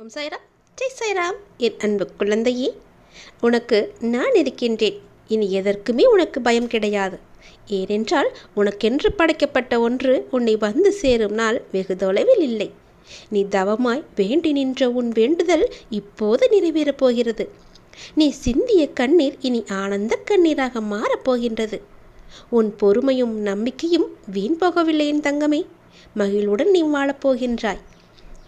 ஓம் சாய்ராம். ஜெய் சாய்ராம். என் அன்பு குழந்தையே உனக்கு நான் இருக்கின்றேன். இனி எதற்குமே உனக்கு பயம் கிடையாது. ஏனென்றால் உனக்கென்று படைக்கப்பட்ட ஒன்று உன்னை வந்து சேரும் நாள் வெகு தொலைவில் இல்லை. நீ தவமாய் வேண்டி நின்ற உன் வேண்டுதல் இப்போது நிறைவேறப் போகிறது. நீ சிந்திய கண்ணீர் இனி ஆனந்த கண்ணீராக மாறப்போகின்றது உன் பொறுமையும் நம்பிக்கையும் வீண் போகவில்லை என் தங்கமே. மகிழ்வுடன் நீ வாழப்போகின்றாய்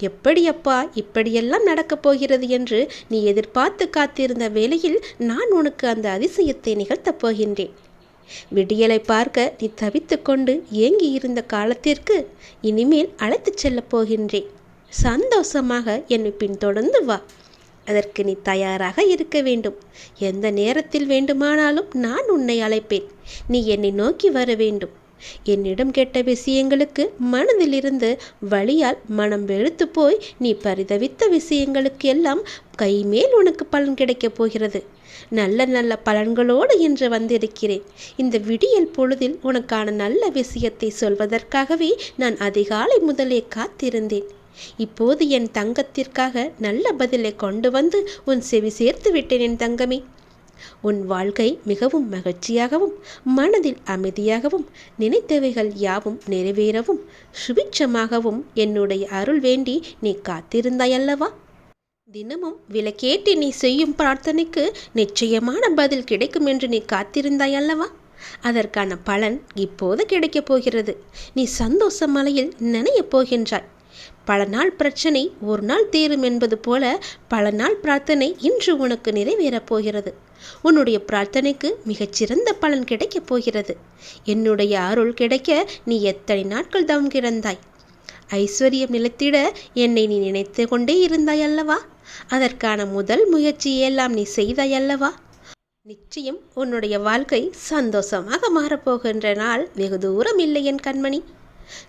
எப்படி அப்பா இப்படியெல்லாம் நடக்கப் போகிறது என்று நீ எதிர்பார்த்து காத்திருந்த வேளையில் நான் உனக்கு அந்த அதிசயத்தை நிகழ்த்தப் போகின்றேன். விடியலை பார்க்க நீ தவித்து கொண்டு ஏங்கி இருந்த காலத்திற்கு இனிமேல் அழைத்துச் செல்லப் போகின்றேன். சந்தோஷமாக என்னை பின்தொடர்ந்து வா. அதற்கு நீ தயாராக இருக்க வேண்டும். எந்த நேரத்தில் வேண்டுமானாலும் நான் உன்னை அழைப்பேன். நீ என்னை நோக்கி வர வேண்டும். என்னிடம் கேட்ட விஷயங்களுக்கு மனதிலிருந்து வழியால் மனம் வெளுத்து போய் நீ பரிதவித்த விஷயங்களுக்கு எல்லாம் கைமேல் உனக்கு பலன் கிடைக்கப் போகிறது. நல்ல நல்ல பலன்களோடு இன்று வந்திருக்கிறேன். இந்த விடியல் பொழுதில் உனக்கான நல்ல விஷயத்தை சொல்வதற்காகவே நான் அதிகாலை முதலே காத்திருந்தேன். இப்போது என் தங்கத்திற்காக நல்ல பதிலை கொண்டு வந்து உன் செவி சேர்த்து விட்டேன் என் தங்கமே. உன் வாழ்க்கை மிகவும் மகிழ்ச்சியாகவும் மனதில் அமைதியாகவும் நினைத்தவைகள் யாவும் நிறைவேறவும் சுபிட்சமாகவும் என்னுடைய அருள் வேண்டி நீ காத்திருந்தாயல்லவா? தினமும் விலக்கேட்டி நீ செய்யும் பிரார்த்தனைக்கு நிச்சயமான பதில் கிடைக்கும் என்று நீ காத்திருந்தாயல்லவா? அதற்கான பலன் இப்போது கிடைக்கப் போகிறது. நீ சந்தோஷ மலையில் நினையப் போகின்றாய். பல நாள் பிரச்சனை ஒரு நாள் தீரும் என்பது போல பல நாள் பிரார்த்தனை இன்று உனக்கு நிறைவேறப் போகிறது. உன்னுடைய பிரார்த்தனைக்கு மிகச்சிறந்த பலன் கிடைக்கப் போகிறது. என்னுடைய அருள் கிடைக்க நீ எத்தனை நாட்கள் தவம் கிடந்தாய்? ஐஸ்வர்யம் நிலைத்திட என்னை நீ நினைத்து கொண்டே இருந்தாய் அல்லவா? அதற்கான முதல் முயற்சியெல்லாம் நீ செய்தாய் அல்லவா? நிச்சயம் உன்னுடைய வாழ்க்கை சந்தோஷமாக மாறப்போகின்ற நாள் வெகு தூரம் இல்லை என் கண்மணி.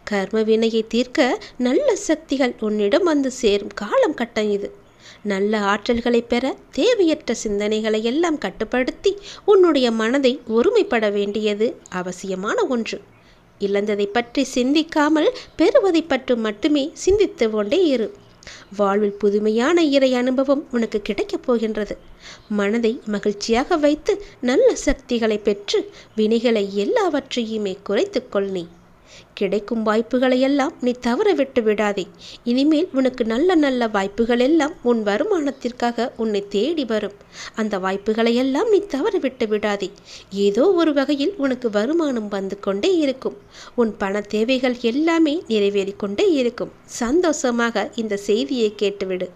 கர்ம வினையை தீர்க்க நல்ல சக்திகள் உன்னிடம் வந்து சேரும் காலம் கட்டம் இது. நல்ல ஆற்றல்களை பெற தேவையற்ற சிந்தனைகளை எல்லாம் கட்டுப்படுத்தி உன்னுடைய மனதை ஒருமைப்பட வேண்டியது அவசியமான ஒன்று. இழந்ததை பற்றி சிந்திக்காமல் பெறுவதை பற்றி மட்டுமே சிந்தித்து கொண்டே இரு. வாழ்வில் புதுமையான இறை அனுபவம் உனக்கு கிடைக்கப் போகின்றது. மனதை மகிழ்ச்சியாக வைத்து நல்ல சக்திகளை பெற்று வினைகளை எல்லாவற்றையுமே குறைத்துக்கொள் நீ. கிடைக்கும் வாய்ப்புகளை எல்லாம் நீ தவற விட்டு விடாதே. இனிமேல் உனக்கு நல்ல நல்ல வாய்ப்புகள் எல்லாம் உன் வருமானத்திற்காக உன்னை தேடி வரும். அந்த வாய்ப்புகளையெல்லாம் நீ தவற விட்டு விடாதே. ஏதோ ஒரு வகையில் உனக்கு வருமானம் வந்து கொண்டே இருக்கும். உன் பண தேவைகள் எல்லாமே நிறைவேறிக்கொண்டே இருக்கும். சந்தோஷமாக இந்த செய்தியை கேட்டுவிடு.